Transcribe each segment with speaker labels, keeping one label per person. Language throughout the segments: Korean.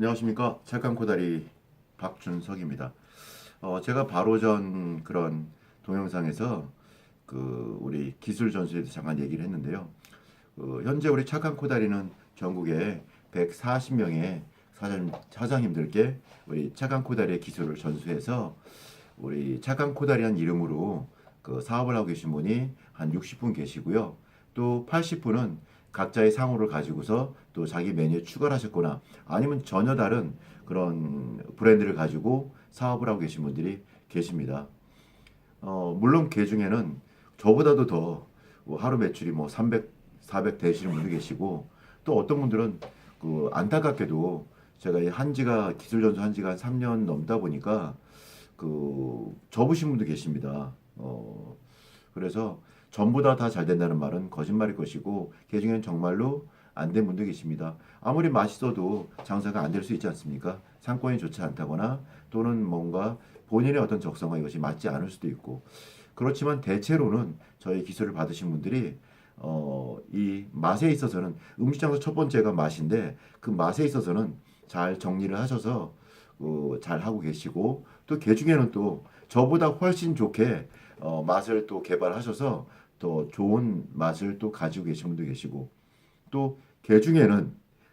Speaker 1: 안녕하십니까 찰강 코다리 박준석입니다. 어, 제가 바로 전 그런 동영상에서 그 우리 기술 전수에 대해서 잠깐 얘기를 했는데요. 그 현재 우리 착한 코다리는 전국에 140명의 사장, 사장님들께 우리 착한 코다리의 기술을 전수해서 우리 착한 코다리란 이름으로 그 사업을 하고 계신 분이 한 60분 계시고요. 또 80분은 각자의 상호를 가지고서 또 자기 메뉴에 추가를 하셨거나 아니면 전혀 다른 그런 브랜드를 가지고 사업을 하고 계신 분들이 계십니다. 어, 물론 그 중에는 저보다도 더뭐 하루 매출이 뭐 300, 400 되시는 분도 계시고 또 어떤 분들은 그 안타깝게도 제가 이 한지가 기술 전수 한지가 한 3년 넘다 보니까 그 접으신 분도 계십니다. 어, 그래서 전부 다 다 잘 된다는 말은 거짓말일 것이고 그 중에는 정말로 안 된 분도 계십니다. 아무리 맛있어도 장사가 안 될 수 있지 않습니까? 상권이 좋지 않다거나 또는 뭔가 본인의 어떤 적성과 이것이 맞지 않을 수도 있고 그렇지만 대체로는 저희 기술을 받으신 분들이 어, 이 맛에 있어서는 음식장에서 첫 번째가 맛인데 그 맛에 있어서는 잘 정리를 하셔서 어, 잘 하고 계시고 또 개 중에는 또 저보다 훨씬 좋게 어, 맛을 또 개발하셔서 또 좋은 맛을 또 가지고 계신 분도 계시고 또 개 중에는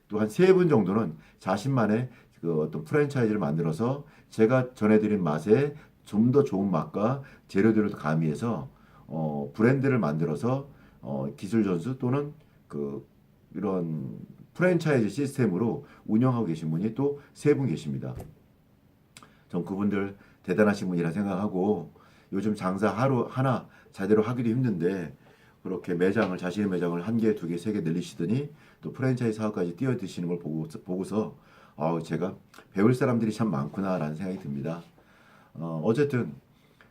Speaker 1: 또 한 세 분 정도는 자신만의 그 어떤 프랜차이즈를 만들어서 제가 전해드린 맛에 좀 더 좋은 맛과 재료들을 가미해서 어, 브랜드를 만들어서 어, 기술 전수 또는 그 이런 프랜차이즈 시스템으로 운영하고 계신 분이 또 세 분 계십니다. 전 그분들 대단하신 분이라 생각하고 요즘 장사 하루 하나 제대로 하기도 힘든데 그렇게 매장을 자신의 매장을 한 개, 두 개, 세 개 늘리시더니 또 프랜차이즈 사업까지 뛰어드시는 걸 보고 보고서 아 제가 배울 사람들이 참 많구나라는 생각이 듭니다. 어, 어쨌든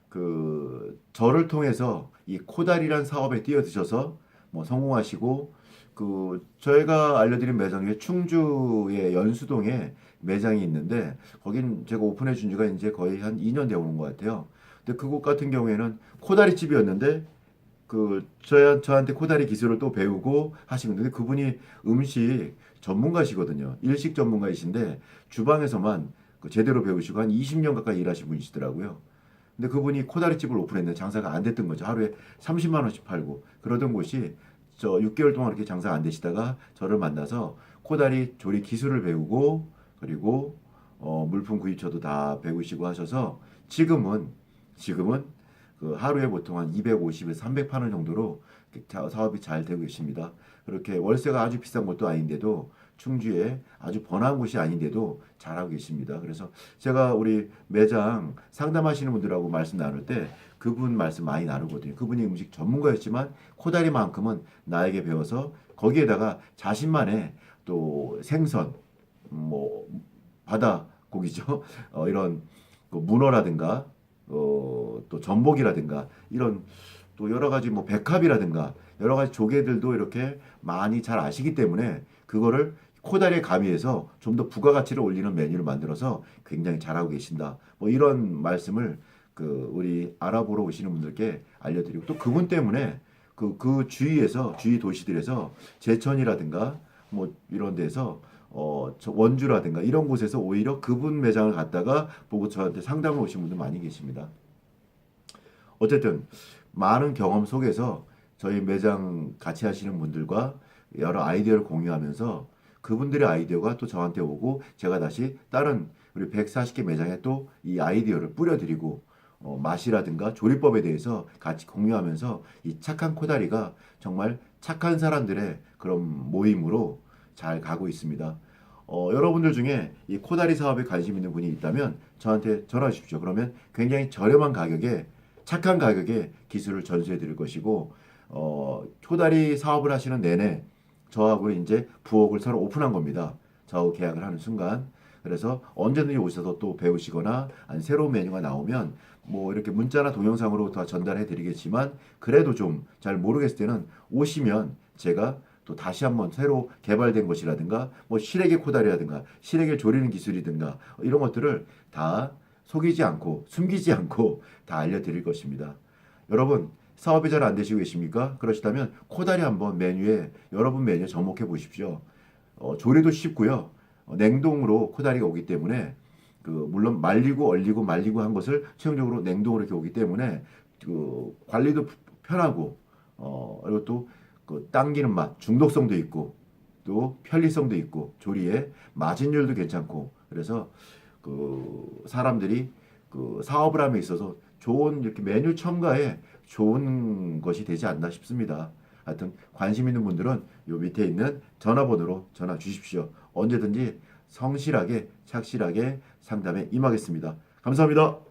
Speaker 1: 그 저를 통해서 이 코다리란 사업에 뛰어드셔서 뭐 성공하시고 그 저희가 알려드린 매장 중에 충주의 연수동에 매장이 있는데 거긴 제가 오픈해 준 지가 이제 거의 한 2년 되어 오는 것 같아요. 근데 그곳 같은 경우에는 코다리 집이었는데 그 저, 저한테 코다리 기술을 또 배우고 하시는 근데 그분이 음식 전문가시거든요. 일식 전문가이신데 주방에서만 그 제대로 배우시고 한 20년 가까이 일하신 분이시더라고요. 근데 그분이 코다리 집을 오픈했는데 장사가 안 됐던 거죠. 하루에 30만 원씩 팔고 그러던 곳이 저 6개월 동안 이렇게 장사가 안 되시다가 저를 만나서 코다리 조리 기술을 배우고 그리고 어, 물품 구입처도 다 배우시고 하셔서 지금은 지금은 그 하루에 보통 한 250에서 300 파는 정도로 자- 사업이 잘 되고 계십니다. 그렇게 월세가 아주 비싼 곳도 아닌데도 충주에 아주 번화한 곳이 아닌데도 잘하고 계십니다. 그래서 제가 우리 매장 상담하시는 분들하고 말씀 나눌 때 그분 말씀 많이 나누거든요. 그분이 음식 전문가였지만 코다리만큼은 나에게 배워서 거기에다가 자신만의 또 생선, 뭐 바다 고기죠. 어, 이런 그 문어라든가 어, 또 전복이라든가 이런 또 여러 가지 뭐 백합이라든가 여러 가지 조개들도 이렇게 많이 잘 아시기 때문에 그거를 코다리에 가미해서 좀 더 부가가치를 올리는 메뉴를 만들어서 굉장히 잘하고 계신다. 뭐 이런 말씀을 그 우리 알아보러 오시는 분들께 알려드리고 또 그분 때문에 그, 그 주위에서 주위 도시들에서 제천이라든가 뭐 이런 데서 어, 저 원주라든가 이런 곳에서 오히려 그분 매장을 갔다가 보고 저한테 상담을 오신 분들 많이 계십니다. 어쨌든 많은 경험 속에서 저희 매장 같이 하시는 분들과 여러 아이디어를 공유하면서 그분들의 아이디어가 또 저한테 오고 제가 다시 다른 우리 140개 매장에 또 이 아이디어를 뿌려드리고 어, 맛이라든가 조리법에 대해서 같이 공유하면서 이 착한 코다리가 정말 착한 사람들의 그런 모임으로 잘 가고 있습니다. 어, 여러분들 중에 이 코다리 사업에 관심 있는 분이 있다면 저한테 전화 주십시오. 그러면 굉장히 저렴한 가격에 착한 가격에 기술을 전수해 드릴 것이고 어, 코다리 사업을 하시는 내내 저하고 이제 부엌을 서로 오픈한 겁니다. 저하고 계약을 하는 순간. 그래서 언제든지 오셔서 또 배우시거나 아니 새로운 메뉴가 나오면 뭐 이렇게 문자나 동영상으로 다 전달해 드리겠지만 그래도 좀 잘 모르겠을 때는 오시면 제가 또 다시 한번 새로 개발된 것이라든가 뭐 시래기 코다리라든가 시래기를 조리는 기술이든가 이런 것들을 다 속이지 않고 숨기지 않고 다 알려드릴 것입니다. 여러분 사업이 잘 안 되시고 계십니까? 그러시다면 코다리 한번 메뉴에 여러분 메뉴에 접목해 보십시오. 어, 조리도 쉽고요. 어, 냉동으로 코다리가 오기 때문에 그 물론 말리고 얼리고 말리고 한 것을 최종적으로 냉동으로 이렇게 오기 때문에 그 관리도 편하고 어 그리고 또 그 당기는 맛 중독성도 있고 또 편리성도 있고 조리에 마진율도 괜찮고 그래서 그 사람들이 그 사업을 함에 있어서 좋은 이렇게 메뉴 첨가에 좋은 것이 되지 않나 싶습니다. 하여튼 관심 있는 분들은 요 밑에 있는 전화번호로 전화 주십시오. 언제든지 성실하게 착실하게 상담에 임하겠습니다. 감사합니다.